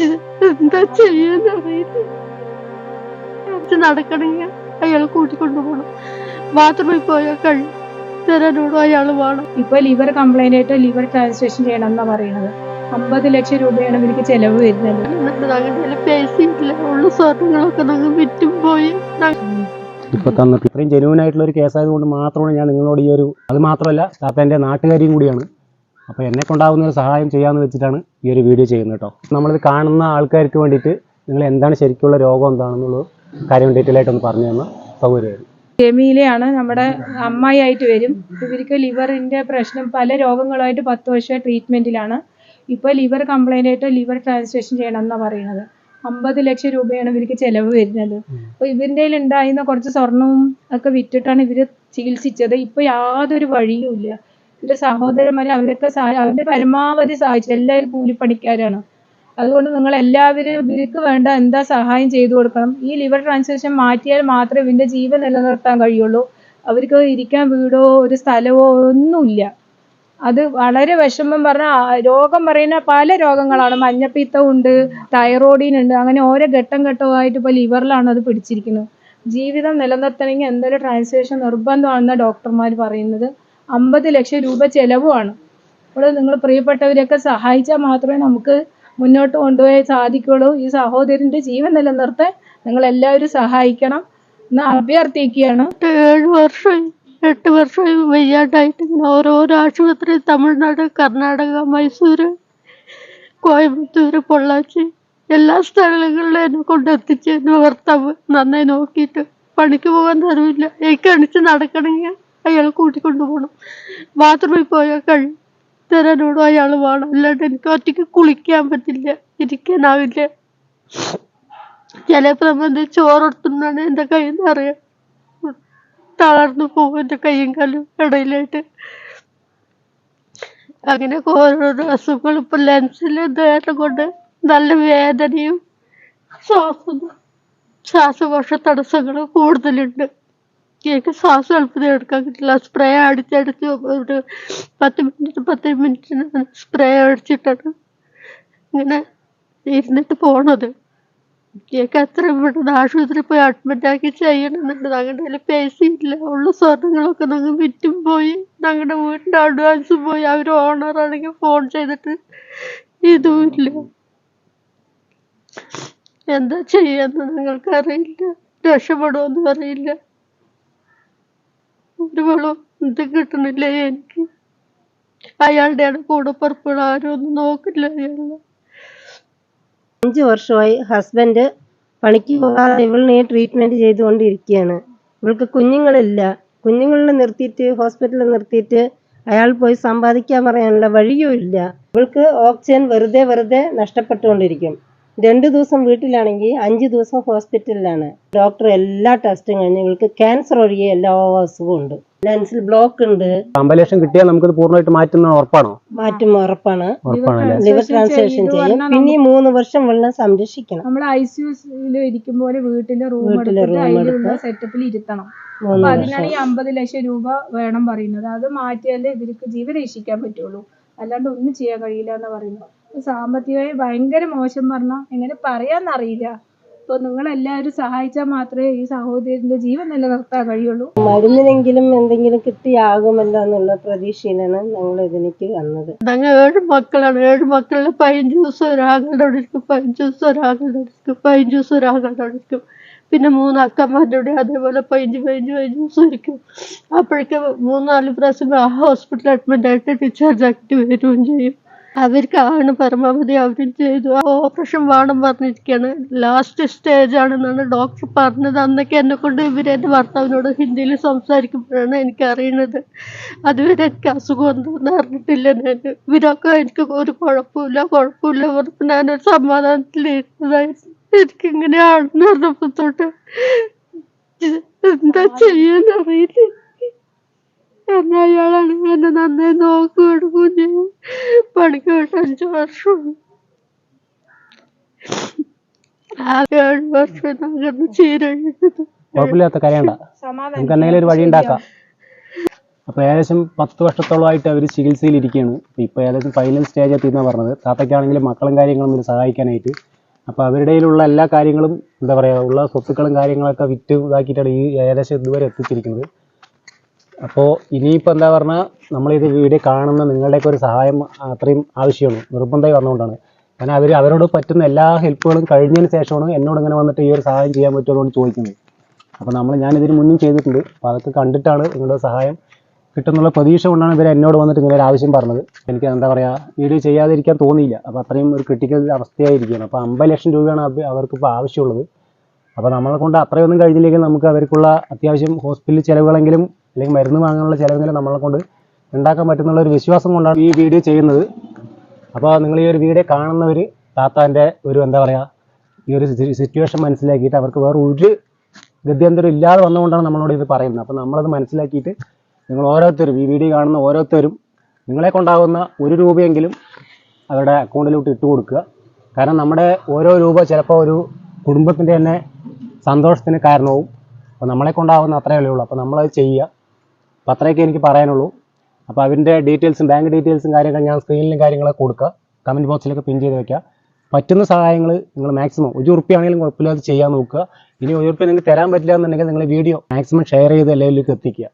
എന്താ ചെയ്യാന്നറിയില്ല എനിക്ക് നടക്കണമെങ്കിൽ അയാൾ കൂട്ടിക്കൊണ്ടുപോകണം. ബാത്റൂമിൽ പോയാൽ കഴി തരാനോടും അയാൾ വേണം. ഇപ്പൊ ലിവർ കംപ്ലൈന്റ് ആയിട്ട് ലിവർ ട്രാൻസ്ലേഷൻ ചെയ്യണം എന്നാ പറയുന്നത്. അമ്പത് ലക്ഷം രൂപയാണ് എനിക്ക് ചെലവ് വരുന്നത്. ഞങ്ങളുടെ പൈസ ഇല്ല ഉള്ള സ്വർണങ്ങളൊക്കെ ഞങ്ങൾ വിറ്റും പോയി. ഇപ്പൊ തന്നിട്ട് ഇത്രയും ജെനുവൻ ആയിട്ടുള്ള ഒരു കേസായതുകൊണ്ട് മാത്രമാണ് ഞാൻ നിങ്ങളോട് ഈ ഒരു അത് മാത്രമല്ല താത്ത എന്റെ നാട്ടുകാരിയും കൂടിയാണ്. അപ്പോൾ എന്നെ കൊണ്ടാവുന്ന ഒരു സഹായം ചെയ്യാന്ന് വെച്ചിട്ടാണ് ഈ ഒരു വീഡിയോ ചെയ്യുന്നത് കേട്ടോ നമ്മളിത് കാണുന്ന ആൾക്കാർക്ക് വേണ്ടിയിട്ട് നിങ്ങൾ എന്താണ് ശരിക്കുള്ള രോഗം എന്താണെന്നുള്ള കാര്യം ഡീറ്റെയിൽ ആയിട്ട് ഒന്ന് പറഞ്ഞു തന്നാൽ സൗകര്യമായിരുന്നു ജമീലയാണ് നമ്മുടെ അമ്മായി ആയിട്ട് വരും. ഇവർക്ക് ലിവറിന്റെ പ്രശ്നം പല രോഗങ്ങളുമായിട്ട് പത്ത് വർഷ ട്രീറ്റ്മെന്റിലാണ് ഇപ്പൊ ലിവർ കംപ്ലൈന്റ് ആയിട്ട് ലിവർ ട്രാൻസ്ലേഷൻ ചെയ്യണം എന്നാ പറയുന്നത്. അമ്പത് ലക്ഷം രൂപയാണ് ഇവർക്ക് ചെലവ് വരുന്നത്. അപ്പൊ ഇവരുടെ ഉണ്ടായിരുന്ന കുറച്ച് സ്വർണവും ഒക്കെ വിറ്റിട്ടാണ് ഇവർ ചികിത്സിച്ചത്. ഇപ്പൊ യാതൊരു വഴിയും ഇല്ല ഇവരുടെ സഹോദരന്മാർ അവരൊക്കെ അവരുടെ പരമാവധി സഹായിച്ചു. എല്ലാവരും കൂലിപ്പണിക്കാരാണ്. അതുകൊണ്ട് നിങ്ങൾ എല്ലാവരും ഇവർക്ക് വേണ്ട എന്താ സഹായം ചെയ്തു കൊടുക്കണം. ഈ ലിവർ ട്രാൻസ്ലേഷൻ മാറ്റിയാൽ മാത്രമേ ഇവന്റെ ജീവൻ നിലനിർത്താൻ കഴിയുള്ളൂ. അവർക്ക് ഇരിക്കാൻ വീടോ ഒരു സ്ഥലമോ ഒന്നുമില്ല. അത് വളരെ വിഷമം പറഞ്ഞ രോഗം പറയുന്ന പല രോഗങ്ങളാണ്. മഞ്ഞപ്പിത്തം ഉണ്ട് തൈറോയിഡിൻ ഉണ്ട്. അങ്ങനെ ഓരോ ഘട്ടം ഘട്ടമായിട്ട് ഇപ്പോൾ ലിവറിലാണ് അത് പിടിച്ചിരിക്കുന്നത്. ജീവിതം നിലനിർത്തണമെങ്കിൽ എന്തെങ്കിലും ട്രാൻസ്ലേഷൻ നിർബന്ധമാണെന്ന് ഡോക്ടർമാർ പറയുന്നത്. അമ്പത് ലക്ഷം രൂപ ചെലവുമാണ്. അപ്പോൾ നിങ്ങൾ പ്രിയപ്പെട്ടവരെയൊക്കെ സഹായിച്ചാൽ മാത്രമേ നമുക്ക് മുന്നോട്ട് കൊണ്ടുപോയി സാധിക്കുള്ളൂ ഈ സഹോദരന്റെ ജീവൻ നിലനിർത്താൻ നിങ്ങൾ എല്ലാവരും സഹായിക്കണം എന്ന് അഭ്യർത്ഥിക്കുകയാണ്. ഏഴ് വർഷം എട്ട് വർഷമായി വയ്യാണ്ടായിട്ട് ഇങ്ങനെ ഓരോരോ ആശുപത്രി തമിഴ്നാട് കർണാടക മൈസൂര് കോയമ്പത്തൂര് പൊള്ളാച്ചി എല്ലാ സ്ഥലങ്ങളിലും എന്നെ കൊണ്ടെത്തിച്ച് എന്നെ ഭർത്താവ് നന്നായി നോക്കിയിട്ട് പണിക്ക് പോകാൻ തരവില്ല എനിക്ക് അണിച്ച് നടക്കണമെങ്കിൽ അയാൾ കൂട്ടിക്കൊണ്ടുപോകണം ബാത്റൂമിൽ പോയാൽ കഴി തരാനോടും അയാൾ വേണം. അല്ലാണ്ട് എനിക്ക് ഒറ്റയ്ക്ക് കുളിക്കാൻ പറ്റില്ല ഇരിക്കാനാവില്ല. ചിലപ്പോൾ നമ്മൾ ചോറെടുത്തുന്നാണ് എന്റെ കയ്യിൽ നിന്ന് അറിയാം തളർന്നു പോകും എന്റെ കയ്യും കാലും ഇടയിലായിട്ട്. അങ്ങനെ ഓരോരോ അസുഖങ്ങൾ ഇപ്പൊ ലെൻസിൽ നേരം കൊണ്ട് നല്ല വേദനയും ശ്വാസം ശ്വാസകോശ തടസ്സങ്ങളും കൂടുതലുണ്ട്. എനിക്ക് ശ്വാസം എളുപ്പത്തിൽ എടുക്കാൻ കിട്ടില്ല. സ്പ്രേ അടിച്ചടിച്ച് ഒരു പത്ത് മിനിറ്റ് പത്ത് മിനിറ്റിന് സ്പ്രേ അടിച്ചിട്ടാണ് ഇങ്ങനെ ഇരുന്നിട്ട് പോണത്. എനിക്ക് എത്രയും ഇവിടുന്ന് ആശുപത്രിയിൽ പോയി അഡ്മിറ്റ് ആക്കി ചെയ്യണമെന്നുണ്ട് ഞങ്ങളുടെ കയ്യിൽ പൈസ ഇല്ല. ഉള്ള സ്വർണങ്ങളൊക്കെ ഞങ്ങൾ വിറ്റും പോയി. ഞങ്ങളുടെ വീടിന്റെ അഡ്വാൻസ് പോയി. അവർ ഓണറാണെങ്കിൽ ഫോൺ ചെയ്തിട്ട് ഇതും ഇല്ല. എന്താ ചെയ്യാന്ന് ഞങ്ങൾക്കറിയില്ല രക്ഷപ്പെടുമെന്നും അറിയില്ല. ഒരു വെള്ളം ഇത് കിട്ടണില്ല എനിക്ക് അയാളുടെയാണ് കൂടപ്പുറപ്പുകൾ ആരും ഒന്നും നോക്കില്ല അയാളെ അഞ്ച് വർഷമായി ഹസ്ബൻഡ് പണിക്ക് പോകാതെ ഇവളിനെ ട്രീറ്റ്മെന്റ് ചെയ്തുകൊണ്ടിരിക്കുകയാണ്. ഇവൾക്ക് കുഞ്ഞുങ്ങളില്ല. കുഞ്ഞുങ്ങളെ നിർത്തിയിട്ട് ഹോസ്പിറ്റലിൽ നിർത്തിയിട്ട് അയാൾ പോയി സമ്പാദിക്കാൻ പറയാനുള്ള വഴിയും ഇല്ല ഇവൾക്ക് ഓക്സിജൻ വെറുതെ വെറുതെ നഷ്ടപ്പെട്ടുകൊണ്ടിരിക്കും. രണ്ടു ദിവസം വീട്ടിലാണെങ്കിൽ അഞ്ച് ദിവസം ഹോസ്പിറ്റലിലാണ്. ഡോക്ടർ എല്ലാ ടെസ്റ്റും കഴിഞ്ഞ് ഇവൾക്ക് ക്യാൻസർ ഒഴികെ എല്ലാ അസുഖവും ഉണ്ട്. ലെൻസിൽ ബ്ലോക്ക് ഉണ്ട്. കമ്പലേഷൻ കിട്ടിയാൽ നമുക്ക് പൂർണമായിട്ട് മാറ്റുന്ന ഉറപ്പാണോ? മാറ്റും ഉറപ്പാണ്. ലിവർ ട്രാൻസ്ലേഷൻ ചെയ്യും. പിന്നെ മൂന്ന് വർഷം വെള്ളം സംരക്ഷിക്കണം. നമ്മൾ ഐ സിയുസിൽ ഇരിക്കുമ്പോൾ വീട്ടിലെ റൂം എടുത്ത് സെറ്റപ്പിൽ ഇരുത്തണം. അപ്പൊ അതിനാണ് ഈ അമ്പത് ലക്ഷം രൂപ വേണം പറയുന്നത്. അത് മാറ്റിയാലേ ഇവർക്ക് ജീവൻ രക്ഷിക്കാൻ പറ്റുള്ളൂ. അല്ലാണ്ട് ഒന്നും ചെയ്യാൻ കഴിയില്ല എന്ന് പറയുന്നു അപ്പൊ സാമ്പത്തികമായി ഭയങ്കര മോശം പറഞ്ഞാൽ എങ്ങനെ പറയാന്നറിയില്ല. അപ്പൊ നിങ്ങൾ എല്ലാവരും സഹായിച്ചാൽ മാത്രമേ ഈ സഹോദരിന്റെ ജീവൻ നിലനിർത്താൻ കഴിയുള്ളൂ. മരുന്നിനെങ്കിലും എന്തെങ്കിലും കിട്ടിയാകുമല്ലോ എന്നുള്ള പ്രതീക്ഷയിലാണ് ഞങ്ങൾ ഇതിലേക്ക് വന്നത്. ഞങ്ങൾ ഏഴ് മക്കളാണ്. ഏഴ് മക്കളിൽ പതിനഞ്ച് ദിവസം ഒരാളുടെ അവിടെ ഇരിക്കും. പതിനഞ്ച് ദിവസം ഒരാളുടെ അവിടെ ഇരിക്കും. പതിനഞ്ച് ദിവസം ഒരാളുടെ അവിടെ ഇരിക്കും. പിന്നെ മൂന്ന് അക്കന്മാരുടെ കൂടെ അതേപോലെ പതിനഞ്ച് പതിനഞ്ച് പതിനഞ്ച് ദിവസം ഇരിക്കും. അപ്പോഴേക്കും മൂന്നാൽ പ്രാവശ്യം ആ ഹോസ്പിറ്റൽ അഡ്മിറ്റ് ആയിട്ട് ഡിസ്ചാർജ് ആക്കിയിട്ട് വരികയും ചെയ്യും. അവർക്ക് ആണ് പരമാവധി അവർ ചെയ്തു. ഓപ്പറേഷൻ വേണം പറഞ്ഞിരിക്കുകയാണ് ലാസ്റ്റ് സ്റ്റേജ് ആണെന്നാണ് ഡോക്ടർ പറഞ്ഞത്. അന്നൊക്കെ എന്നെ കൊണ്ട് ഇവർ എന്റെ ഭർത്താവിനോട് ഹിന്ദിയിൽ സംസാരിക്കുമ്പോഴാണ് എനിക്ക് അറിയുന്നത് അതുവരെ എനിക്ക് അസുഖം ഒന്നും അറിഞ്ഞിട്ടില്ല ഞാൻ ഇവരൊക്കെ എനിക്ക് ഒരു കുഴപ്പമില്ല കുഴപ്പമില്ല പറഞ്ഞപ്പോൾ ഞാനൊരു സമാധാനത്തിൽ ഇരുന്നതായിരുന്നു എനിക്കിങ്ങനെയാണെന്ന് പറഞ്ഞപ്പോൾ തൊട്ട് എന്താ ചെയ്യാന്നറിയില്ല കാരണം അയാളാണ് എന്നെ നന്നായി നോക്കുകയാണ് കുഞ്ഞു. പണിക്ക് പോയിട്ട് അഞ്ചു വർഷം. ആകെ ഏഴ് വർഷം അങ്ങനെ ചീരഴുന്നത് കുഴപ്പമില്ലാത്ത കരയണ്ട. നമുക്ക് എന്തെങ്കിലും ഒരു വഴി ഉണ്ടാക്കാം. അപ്പോൾ ഏകദേശം പത്ത് വർഷത്തോളമായിട്ട് അവർ ചികിത്സയിലിരിക്കുകയാണ് ഇപ്പോൾ ഏകദേശം ഫൈനൽ സ്റ്റേജ് എത്തി എന്നാണ് പറഞ്ഞത്. താത്തയ്ക്കാണെങ്കിലും മക്കളും കാര്യങ്ങളും ഇത് സഹായിക്കാനായിട്ട്. അപ്പോൾ അവരുടെ കയ്യിലുള്ള എല്ലാ കാര്യങ്ങളും എന്താ പറയുക ഉള്ള സ്വത്തുക്കളും കാര്യങ്ങളൊക്കെ വിറ്റ് ഇതാക്കിയിട്ടാണ് ഈ ഏകദേശം ഇതുവരെ എത്തിച്ചിരിക്കുന്നത്. അപ്പോൾ ഇനിയിപ്പോൾ എന്താ പറഞ്ഞാൽ നമ്മളിത് വീഡിയോ കാണുന്ന നിങ്ങളുടെയൊക്കെ ഒരു സഹായം അത്രയും ആവശ്യമാണ്. നിർബന്ധമായി വന്നുകൊണ്ടാണ്. കാരണം അവർ അവരോട് പറ്റുന്ന എല്ലാ ഹെൽപ്പുകളും കഴിഞ്ഞതിന് ശേഷമാണ് എന്നോട് ഇങ്ങനെ വന്നിട്ട് ഈ ഒരു സഹായം ചെയ്യാൻ പറ്റുമോ എന്ന് ചോദിക്കുന്നത്. അപ്പോൾ നമ്മൾ ഞാൻ ഇതിന് മുന്നും ചെയ്തിട്ടുണ്ട്. അപ്പോൾ അതൊക്കെ കണ്ടിട്ടാണ് നിങ്ങളുടെ സഹായം കിട്ടുന്നുള്ള പ്രതീക്ഷ കൊണ്ടാണ് ഇവർ എന്നോട് വന്നിട്ട് ഇങ്ങനെ ഒരു ആവശ്യം പറഞ്ഞത്. എനിക്ക് എന്താ പറയുക വീഡിയോ ചെയ്യാതിരിക്കാൻ തോന്നിയില്ല. അപ്പോൾ അത്രയും ഒരു ക്രിട്ടിക്കൽ അവസ്ഥയായിരിക്കുകയാണ്. അപ്പോൾ അമ്പത് ലക്ഷം രൂപയാണ് അവർക്ക് ഇപ്പോൾ ആവശ്യമുള്ളത്. അപ്പോൾ നമ്മളെ കൊണ്ട് അത്രയൊന്നും കഴിഞ്ഞില്ലെങ്കിൽ നമുക്ക് അവർക്കുള്ള അത്യാവശ്യം ഹോസ്പിറ്റൽ ചിലവുകളെങ്കിലും അല്ലെങ്കിൽ മരുന്ന് വാങ്ങാനുള്ള ചിലവെങ്കിലും നമ്മളെ കൊണ്ട് ഉണ്ടാക്കാൻ പറ്റുന്നുള്ള ഒരു വിശ്വാസം കൊണ്ടാണ് ഈ വീഡിയോ ചെയ്യുന്നത്. അപ്പോൾ നിങ്ങൾ ഈ ഒരു വീഡിയോ കാണുന്നവർ താത്താന്റെ ഒരു എന്താ പറയുക ഈ ഒരു സിറ്റുവേഷൻ മനസ്സിലാക്കിയിട്ട് അവർക്ക് വേറെ ഒരു ഗത്യന്തരം ഇല്ലാതെ വന്നുകൊണ്ടാണ് നമ്മളോട് ഇത് പറയുന്നത്. അപ്പോൾ നമ്മളത് മനസ്സിലാക്കിയിട്ട് നിങ്ങൾ ഓരോരുത്തരും ഈ വീഡിയോ കാണുന്ന ഓരോരുത്തരും നിങ്ങളെ കൊണ്ടാകുന്ന ഒരു രൂപയെങ്കിലും അവരുടെ അക്കൗണ്ടിലോട്ട് ഇട്ട് കൊടുക്കുക. കാരണം നമ്മുടെ ഓരോ രൂപ ചിലപ്പോൾ ഒരു കുടുംബത്തിന്റെ തന്നെ സന്തോഷത്തിന് കാരണവും. അപ്പോൾ നമ്മളെ കൊണ്ടാകുന്ന അത്രയേ ഉള്ളൂ. അപ്പോൾ നമ്മളത് ചെയ്യുക. അപ്പോൾ അത്രയൊക്കെ എനിക്ക് പറയാനുള്ളൂ. അപ്പോൾ അതിന്റെ ഡീറ്റെയിൽസും ബാങ്ക് ഡീറ്റെയിൽസും കാര്യങ്ങൾ ഞാൻ സ്ക്രീനിലും കാര്യങ്ങളൊക്കെ കൊടുക്കുക കമന്റ് ബോക്സിലൊക്കെ പിൻ ചെയ്ത് വെക്കുക പറ്റുന്ന സഹായങ്ങൾ നിങ്ങൾ മാക്സിമം ഒരു ഉറുപ്പിയാണെങ്കിലും കുഴപ്പമില്ലാതെ ചെയ്യാൻ നോക്കുക. ഇനി ഒരു ഉറുപ്പ്യ നിങ്ങൾക്ക് തരാൻ പറ്റില്ല എന്നുണ്ടെങ്കിൽ നിങ്ങൾ വീഡിയോ മാക്സിമം ഷെയർ ചെയ്ത് എല്ലാവരിലേക്ക് എത്തിക്കുക.